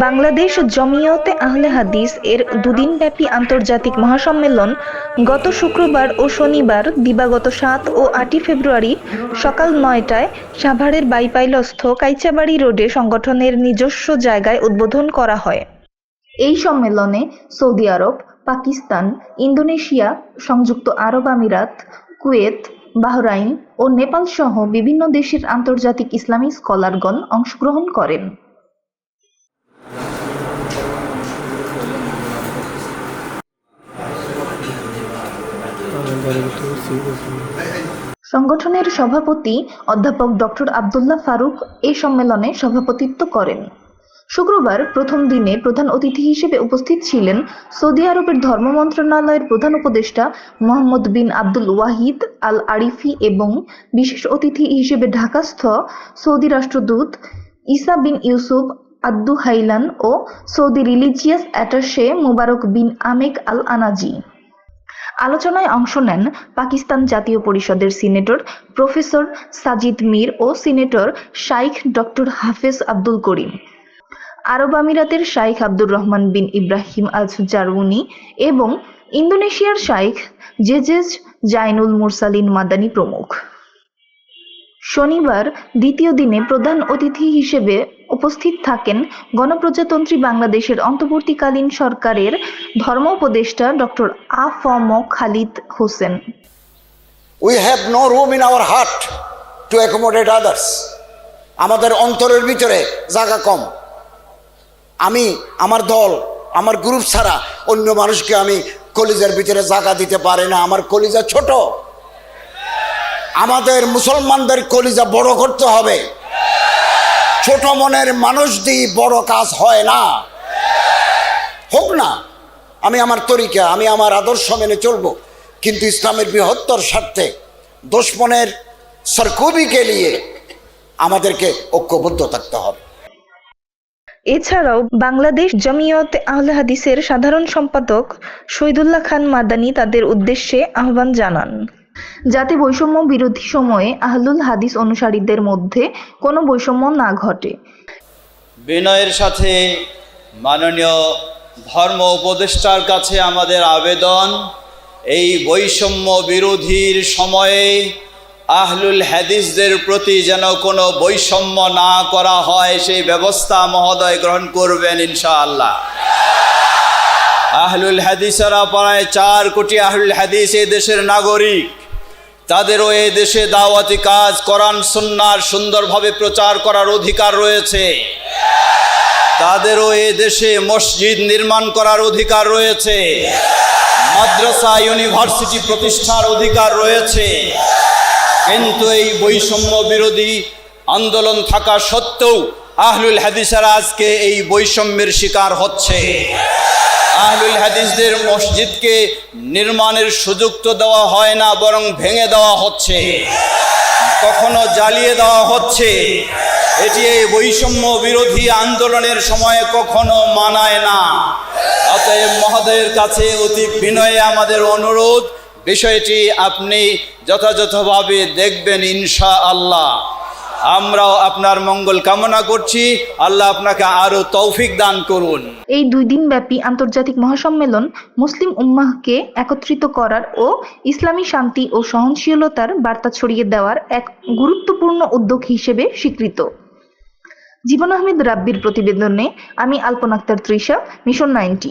বাংলাদেশ জমিয়তে আহলে হাদিস এর দুদিনব্যাপী আন্তর্জাতিক মহাসম্মেলন গত শুক্রবার ও শনিবার, দিবাগত সাত ও আটই ফেব্রুয়ারি সকাল নয়টায় সাভারের বাইপাইলস্থ কাইচাবাড়ি রোডে সংগঠনের নিজস্ব জায়গায় উদ্বোধন করা হয়। এই সম্মেলনে সৌদি আরব, পাকিস্তান, ইন্দোনেশিয়া, সংযুক্ত আরব আমিরাত, কুয়েত বাহরাইন ও নেপাল সহ বিভিন্ন দেশের আন্তর্জাতিক ইসলামী স্কলারগণ অংশগ্রহণ করেন। সংগঠনের সভাপতি অধ্যাপক ডক্টর আবদুল্লাহ ফারুক এই সম্মেলনে সভাপতিত্ব করেন। শুক্রবার প্রথম দিনে প্রধান অতিথি হিসেবে উপস্থিত ছিলেন সৌদি আরবের ধর্ম মন্ত্রণালয়ের প্রধান উপদেষ্টা মোহাম্মদ বিন আব্দুল ওয়াহিদ আল আরিফি এবং বিশেষ অতিথি হিসেবে ঢাকাস্থ সৌদি রাষ্ট্রদূত Isa bin Yusuf Abdu Hailan ও Saudi religious attache Mubarak bin Amek Al Anazi আলোচনায় অংশ নেন পাকিস্তান জাতীয় পরিষদের সিনেটর প্রফেসর সাজিদ মীর ও সিনেটর শাইখ ডক্টর হাফেজ আব্দুল করিম। আরব আমিরাতের শাইখ আব্দুর রহমান বিন ইব্রাহিম আল জারউনি এবং ইন্দোনেশিয়ার শাইখ জেজেজ জাইনুল মুরসালিন মাদানি প্রমুখ। শনিবার দ্বিতীয় দিনে প্রধান অতিথি হিসেবে উপস্থিত থাকেন গণপ্রজাতন্ত্রী বাংলাদেশের অন্তর্বর্তীকালীন সরকারের ধর্ম উপদেষ্টা doctor A F M Khalid Hossain. We have no room in our heart to accommodate others আমাদের অন্তরের ভিতরে জায়গা কম। আমি, আমার দল, আমার গ্রুপ ছাড়া অন্য মানুষকে আমি কলিজার ভিতরে জায়গা দিতে পারে না, আমার কলিজা ছোট। আমাদের মুসলমানদের কলিজা বড় করতে হবে। ছোট মনের মানুষ দিয়ে বড় কাজ হয় না। হোক না, আমি আমার তরিকা, আমি আমার আদর্শ মেনে চলবো। কিন্তু ইসলামের বৃহত্তর স্বার্থে দুশ্মনের সরকুবিকে নিয়ে আমাদেরকে ঐক্যবদ্ধ থাকতে হবে। এছাড়াও বাংলাদেশ জমিয়ত আহলে হাদিসের সাধারণ সম্পাদক শহীদুল্লাহ খান মাদানি তাদের উদ্দেশ্যে আহ্বান জানান। যাতে বৈষম্য বিরোধী সময়ে আহলুল হাদিস অনুসারীদের মধ্যে কোনো বৈষম্য না ঘটে। বিনয়ের সাথে মাননীয় ধর্ম উপদেষ্টার কাছে আমাদের আবেদন, এই বৈষম্য বিরোধীর সময়ে আহলুল হাদিসদের প্রতি যেন কোনো বৈষম্য না করা হয়, সেই ব্যবস্থা মহোদয় গ্রহণ করবেন ইনশাআল্লাহ। আহলুল হাদিসেরা প্রায় চার কোটি আহলুল হাদিস এই দেশের নাগরিক। তাদেরও এই দেশে দাওয়াতি কাজ করান সুন্নার সুন্দরভাবে প্রচার করার অধিকার রয়েছে। তাদেরও এ দেশে মসজিদ নির্মাণ করার অধিকার রয়েছে। মাদ্রাসা, ইউনিভার্সিটি প্রতিষ্ঠার অধিকার রয়েছে। কিন্তু এই বৈষম্য বিরোধী আন্দোলন থাকা সত্ত্বেও আহলুল হাদিসেরা আজকে এই বৈষম্যের শিকার হচ্ছে। আহলুল হাদিসদের মসজিদকে নির্মাণের সুযোগ তো দেওয়া হয় না, বরং ভেঙে দেওয়া হচ্ছে। কখনো জ্বালিয়ে দেওয়া হচ্ছে। এটি এই বৈষম্য বিরোধী আন্দোলনের সময়ে কখনো মানায় না। অতএব মহোদয়ের কাছে অতি বিনয়ে আমাদের অনুরোধ বিষয়টি আপনি যথাযথভাবে দেখবেন ইনশা আল্লাহ আমরাও আপনার মঙ্গল কামনা করছি। আল্লাহ আপনাকে আরও তৌফিক দান করুন। এই দুই দিন ব্যাপী আন্তর্জাতিক মহাসম্মেলন মুসলিম উম্মাহকে একত্রিত করার ও ইসলামী শান্তি ও সহনশীলতার বার্তা ছড়িয়ে দেওয়ার এক গুরুত্বপূর্ণ উদ্যোগ হিসেবে স্বীকৃত। জীবন আহমেদ রাব্বির প্রতিবেদনে আমি Alpana Akter Trisha, Mission Ninety.